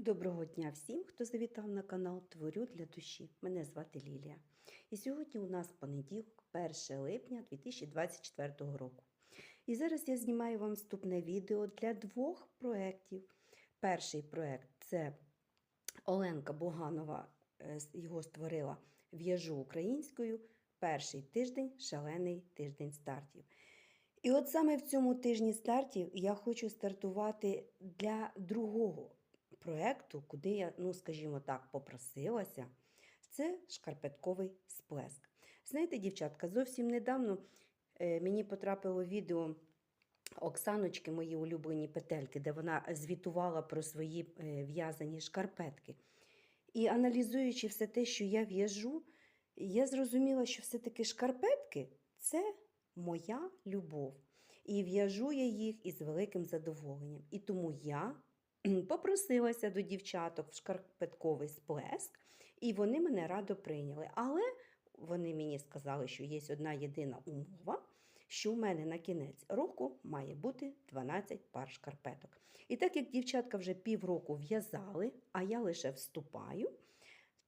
Доброго дня всім, хто завітав на канал Творю для душі. Мене звати Лілія. І сьогодні у нас понеділок, 1 липня 2024 року. І зараз я знімаю вам вступне відео для двох проєктів. Перший проєкт це Оленка Буганова е, його створила В'яжу українською. Перший тиждень шалений тиждень стартів. І от саме в цьому тижні стартів я хочу стартувати для другого проєкту, куди я, ну скажімо так, попросилася. Це шкарпетковий сплеск. Знаєте, дівчатка, зовсім недавно е, мені потрапило відео Оксаночки, мої улюблені петельки, де вона звітувала про свої е, в'язані шкарпетки. І аналізуючи все те, що я в'яжу, я зрозуміла, що все-таки шкарпетки це моя любов. І в'яжу я їх із великим задоволенням. І тому я попросилася до дівчаток в шкарпетковий сплеск, і вони мене радо прийняли. Але вони мені сказали, що є одна єдина умова, що в мене на кінець року має бути 12 пар шкарпеток. І так як дівчатка вже півроку в'язали, а я лише вступаю,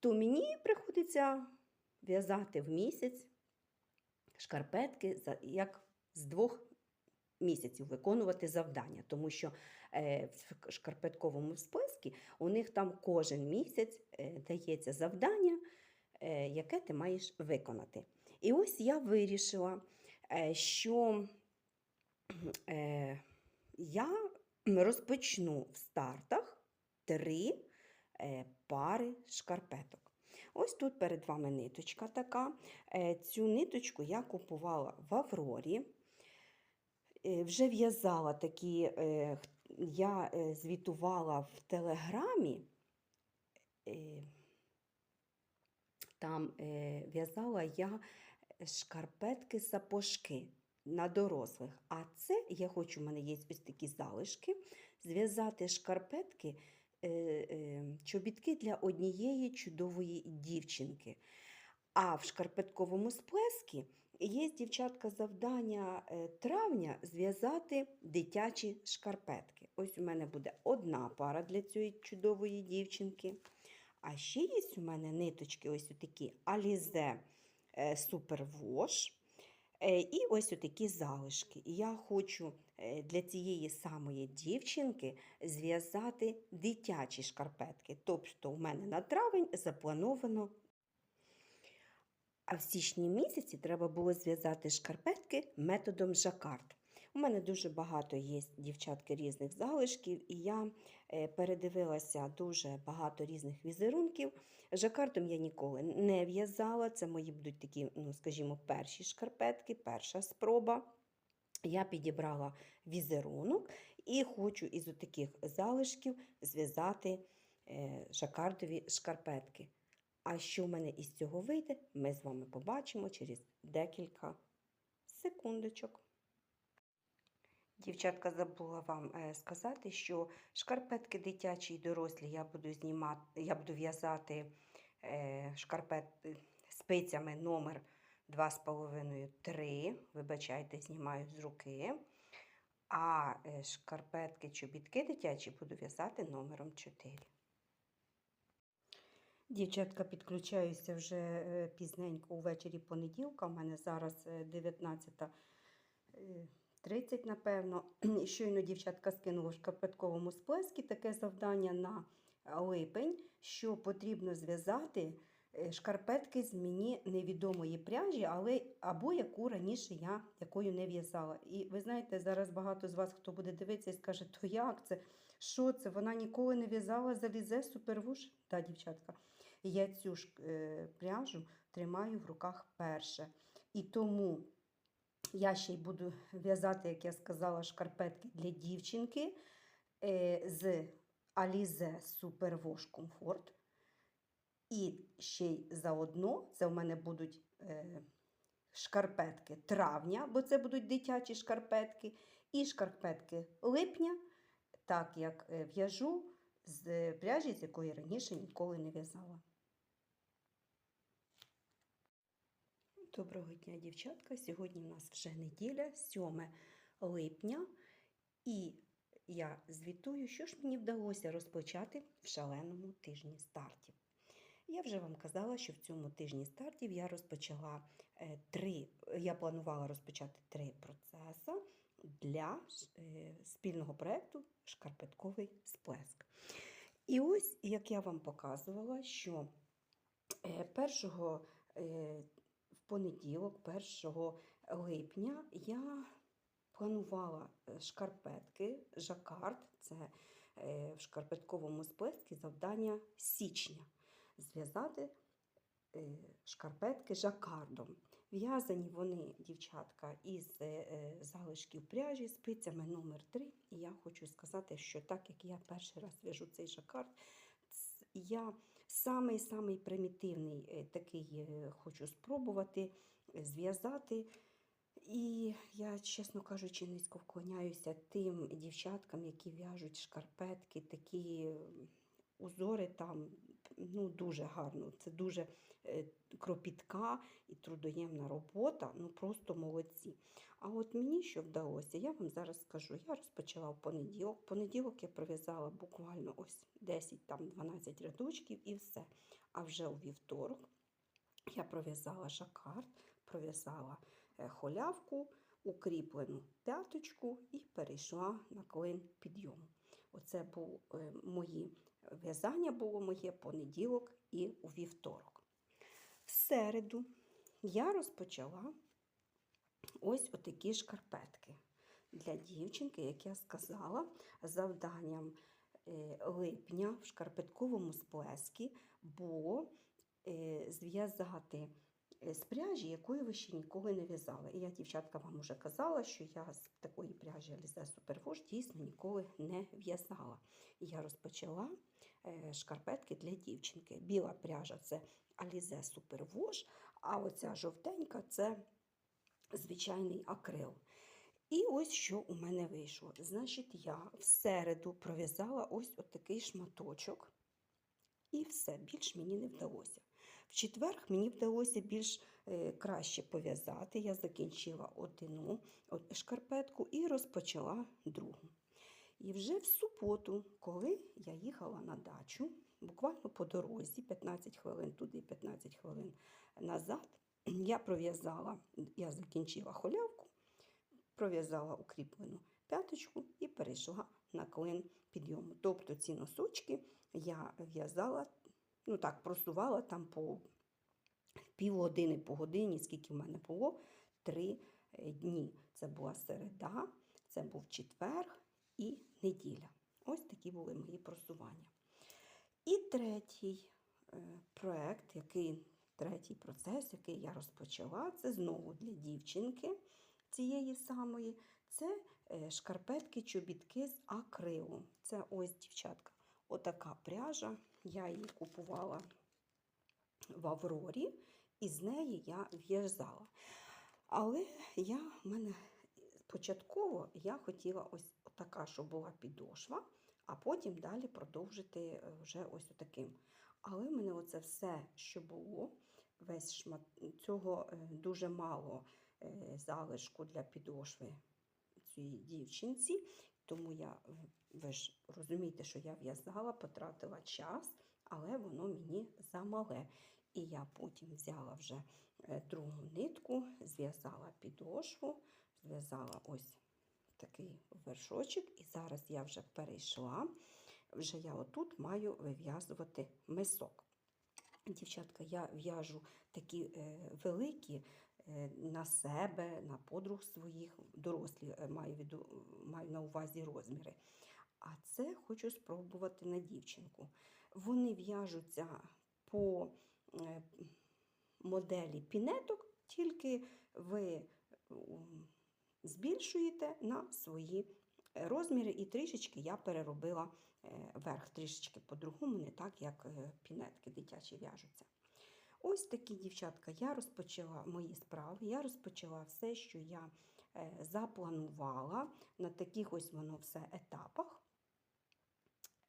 то мені приходиться в'язати в місяць шкарпетки як з двох місяців виконувати завдання, тому що в шкарпетковому сплескі у них там кожен місяць е, дається завдання, е, яке ти маєш виконати. І ось я вирішила, е, що е, я розпочну в стартах три е, пари шкарпеток. Ось тут перед вами ниточка така. Е, Цю ниточку я купувала в Аврорі. Е, Вже в'язала такі, е, я е, звітувала в Телеграмі. е, Там е, в'язала я шкарпетки сапожки на дорослих. А це я хочу, у мене є ось такі залишки, зв'язати шкарпетки, чобітки для однієї чудової дівчинки. А в шкарпетковому сплескі є дівчатка завдання е, травня зв'язати дитячі шкарпетки. Ось у мене буде одна пара для цієї чудової дівчинки. А ще є у мене ниточки, ось такі е, Super. Е, І ось такі залишки. Я хочу е, для цієї самої дівчинки зв'язати дитячі шкарпетки. Тобто, у мене на травень заплановано а в січні місяці треба було зв'язати шкарпетки методом жакард. У мене дуже багато є дівчатки різних залишків, і я е, передивилася дуже багато різних візерунків. Жакардом я ніколи не в'язала. Це мої будуть такі, ну, скажімо, перші шкарпетки, перша спроба. Я підібрала візерунок і хочу із таких залишків зв'язати е, жакардові шкарпетки. А що в мене із цього вийде, ми з вами побачимо через декілька секундочок. Дівчатка забула вам е, сказати, що шкарпетки дитячі і дорослі я буду знімати, я буду в'язати е, шкарпет е, спицями номер 2,5-3. Вибачайте, знімаю з руки. А шкарпетки чобітки дитячі буду в'язати номером 4. Дівчатка, підключаюся вже е, пізненько увечері понеділка. У мене зараз е, 19.30, напевно. І Щойно дівчатка скинула в шкарпетковому сплескі таке завдання на липень, що потрібно зв'язати е, шкарпетки з мені невідомої пряжі, але або яку раніше я якою не в'язала. І ви знаєте, зараз багато з вас, хто буде дивитися і скаже, то як це? Що це? Вона ніколи не в'язала залізе супервуш? Та, дівчатка. Я цю ж е, пряжу тримаю в руках перше. І тому я ще й буду в'язати, як я сказала, шкарпетки для дівчинки е, з Alize Super Wash Comfort. І ще й заодно це в мене будуть е, шкарпетки травня, бо це будуть дитячі шкарпетки, і шкарпетки липня, так як в'яжу з пряжі, з якої раніше ніколи не в'язала. Доброго дня, дівчатка. Сьогодні в нас вже неділя, 7 липня. І я звітую, що ж мені вдалося розпочати в шаленому тижні стартів. Я вже вам казала, що в цьому тижні стартів я розпочала е, три, я планувала розпочати три процеси для е, спільного проєкту Шкарпетковий сплеск. І ось, як я вам показувала, що е, першого е, в понеділок, 1 липня, я планувала е, шкарпетки, жакард, це е, в шкарпетковому сплескі завдання січня. Зв'язати е, шкарпетки жакардом. В'язані вони, дівчатка, із е, е, залишків пряжі, спицями номер 3 І я хочу сказати, що так як я перший раз в'яжу цей жакард, я самий-самий примітивний е, такий хочу спробувати зв'язати. І я, чесно кажучи, низько вклоняюся тим дівчаткам, які в'яжуть шкарпетки, такі узори там ну, дуже гарно. Це дуже е, кропітка і трудоємна робота, ну просто молодці. А от мені що вдалося, я вам зараз скажу. Я розпочала в понеділок. В понеділок я пров'язала буквально ось 10-12 рядочків і все. А вже у вівторок я пров'язала жакард, пров'язала е, холявку, укріплену п'яточку і перейшла на клин підйому. Оце був е, мої в'язання було моє понеділок і у вівторок. В середу я розпочала ось отакі шкарпетки для дівчинки, як я сказала, завданням е, липня в шкарпетковому сплескі було е, зв'язати з пряжі, якої ви ще ніколи не в'язали. І я, дівчатка, вам вже казала, що я з такої пряжі Alize Superwash дійсно ніколи не в'язала. І я розпочала е, шкарпетки для дівчинки. Біла пряжа це Alize Superwash, а оця жовтенька це звичайний акрил. І ось що у мене вийшло. Значить, я в середу пров'язала ось отакий шматочок. І все, більш мені не вдалося. В четвер мені вдалося більш е, краще пов'язати. Я закінчила одну шкарпетку і розпочала другу. І вже в суботу, коли я їхала на дачу, буквально по дорозі, 15 хвилин туди, 15 хвилин назад, я пров'язала, я закінчила холявку, пров'язала укріплену п'яточку і перейшла на клин підйому. Тобто ці носочки я в'язала, ну так, просувала там по півгодини, по годині, скільки в мене було, три е, дні. Це була середа, це був четвер і неділя. Ось такі були мої просування. І третій е, проект, який, третій процес, який я розпочала, це знову для дівчинки цієї самої. Це е, шкарпетки, чобітки з акрилу. Це ось, дівчатка, отака пряжа. Я її купувала в Аврорі, і з неї я в'язала. Але я в мене початково я хотіла ось така, щоб була підошва, а потім далі продовжити е, вже ось отаким. Але в мене оце все, що було, весь шмат цього е, дуже мало е, залишку для підошви цій дівчинці. Тому я, ви ж розумієте, що я в'язала, потратила час, але воно мені замале. І я потім взяла вже е, другу нитку, зв'язала підошву, зв'язала ось такий вершочок, і зараз я вже перейшла. Вже я отут маю вив'язувати мисок. Дівчатка, я в'яжу такі е, великі на себе, на подруг своїх, дорослі е, маю, віду, маю на увазі розміри. А це хочу спробувати на дівчинку. Вони в'яжуться по е, моделі пінеток, тільки ви збільшуєте на свої е, розміри, і трішечки я переробила е, верх, трішечки по-другому, не так, як е, пінетки дитячі в'яжуться. Ось такі дівчатка, я розпочала мої справи, я розпочала все, що я е, запланувала на таких ось воно все етапах.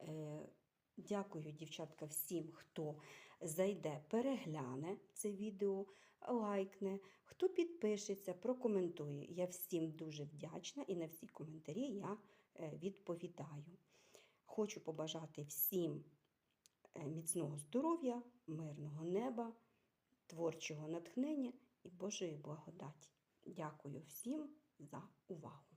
Е, Дякую, дівчатка, всім, хто зайде, перегляне це відео, лайкне, хто підпишеться, прокоментує. Я всім дуже вдячна і на всі коментарі я е, відповідаю. Хочу побажати всім міцного здоров'я, мирного неба, творчого натхнення і Божої благодаті. Дякую всім за увагу!